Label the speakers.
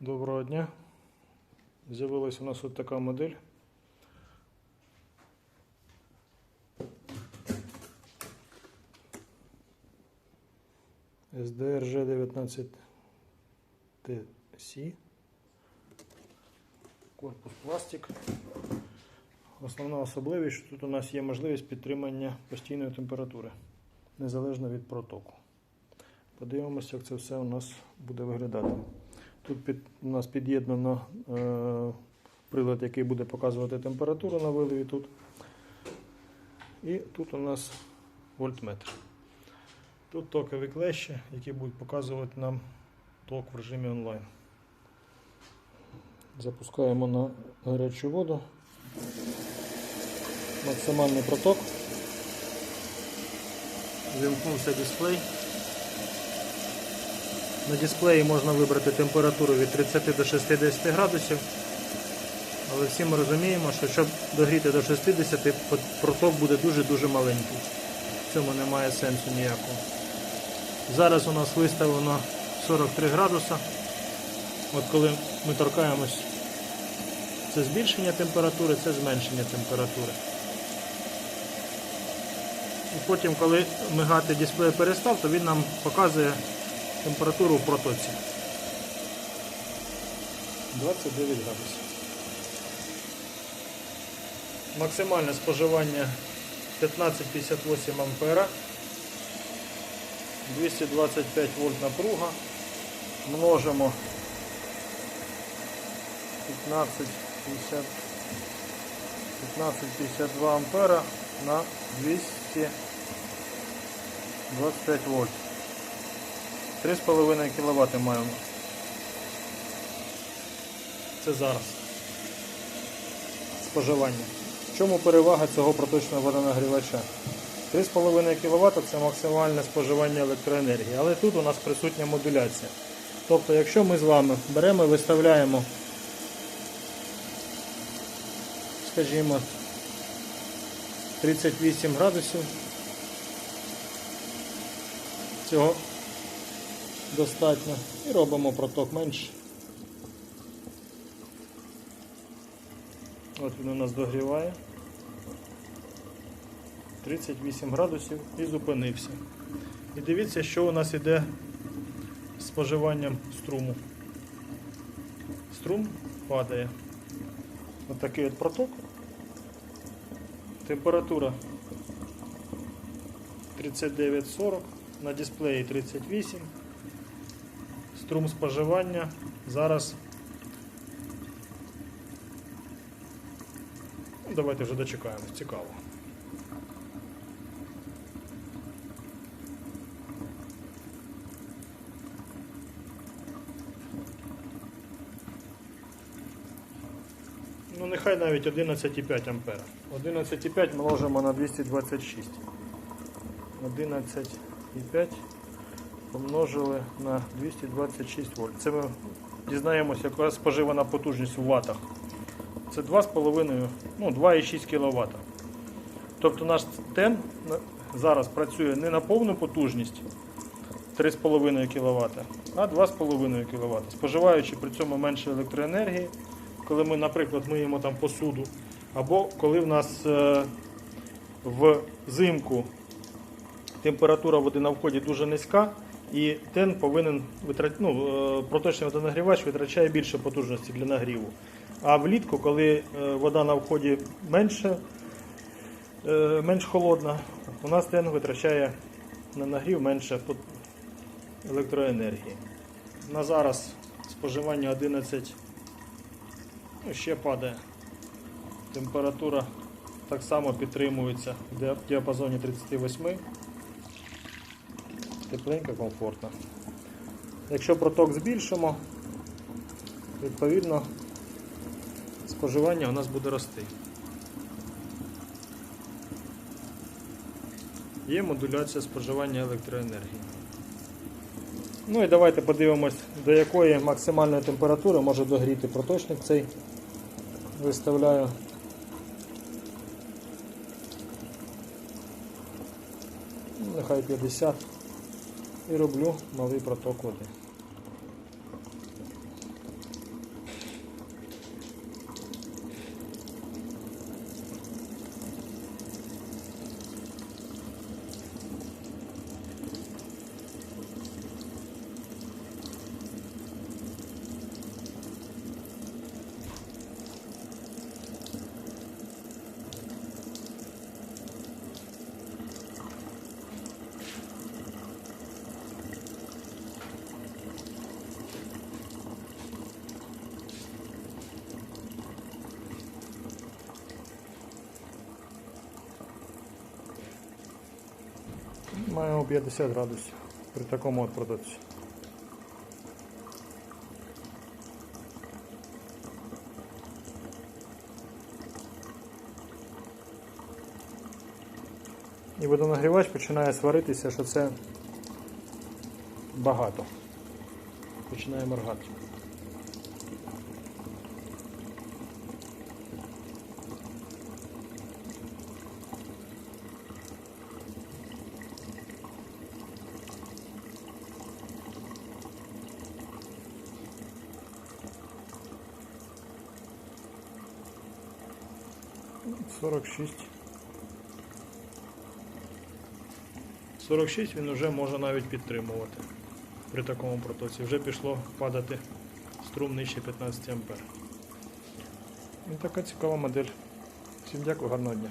Speaker 1: Доброго дня. З'явилась у нас от така модель. SDRG 19 TC. Корпус пластик. Основна особливість, що тут у нас є можливість підтримання постійної температури, незалежно від протоку. Подивимося, як це все у нас буде виглядати. Тут під, у нас під'єднано е, прилад, який буде показувати температуру на виливі тут. І тут у нас вольтметр. Тут токові клещі, які будуть показувати нам ток в режимі онлайн. Запускаємо на гарячу воду. Максимальний проток. Вимкнувся дисплей. На дисплеї можна вибрати температуру від 30 до 60 градусів. Але всі ми розуміємо, що щоб догріти до 60, проток буде дуже-дуже маленький. В цьому немає сенсу ніякого. Зараз у нас виставлено 43 градуса. От коли ми торкаємось, це збільшення температури, це зменшення температури. І потім, коли мигати дисплей перестав, то він нам показує температуру в протоці. 29 градусів. Максимальне споживання 1558 ампера. 225 вольт напруга. Множимо 1550 1552 ампера на 225 вольт. 3,5 кВт маємо. Це зараз. Споживання. В чому перевага цього проточного водонагрівача? 3,5 кВт це максимальне споживання електроенергії, але тут у нас присутня модуляція. Тобто, якщо ми з вами беремо і виставляємо, скажімо, 38 градусів, цього достатньо і робимо проток менше. От він у нас догріває. 38 градусів і зупинився. І дивіться, що у нас іде з споживанням струму. Струм падає. Отакий от, от проток. Температура 39-40, на дисплеї 38. Струм споживання зараз. Ну, Давайте вже дочекаємо, цікаво. Ну, нехай навіть 11,5 ампера. 11,5 множимо на 226. 11,5 помножили на 226 вольт. Це ми дізнаємося, яка споживана потужність у ватах. Це 2,5, ну 2,6 кВт. Тобто наш тен зараз працює не на повну потужність 3,5 кВт, а 2,5 кВт, споживаючи при цьому менше електроенергії, коли ми, наприклад, миємо там посуду, або коли в нас е, взимку температура води на вході дуже низька, і тен повинен витрат... ну, е, проточний водонагрівач витрачає більше потужності для нагріву. А влітку, коли е, вода на вході менше, е, менш холодна, у нас тен витрачає на нагрів менше електроенергії. На зараз споживання 11 ну, ще падає. Температура так само підтримується в діапазоні 38. Тепленько, комфортно. Якщо проток збільшимо, відповідно споживання у нас буде рости. Є модуляція споживання електроенергії. Ну і давайте подивимось, до якої максимальної температури може догріти проточник цей. Виставляю. Нехай 50 і роблю малий проток води. Маємо 50 градусів при такому от протоці. І водонагрівач починає сваритися, що це багато. Починає моргати. Сорок шість. 46 він вже може навіть підтримувати при такому протоці. Вже пішло падати струм нижче 15 А. І така цікава модель. Всім дякую, гарного дня.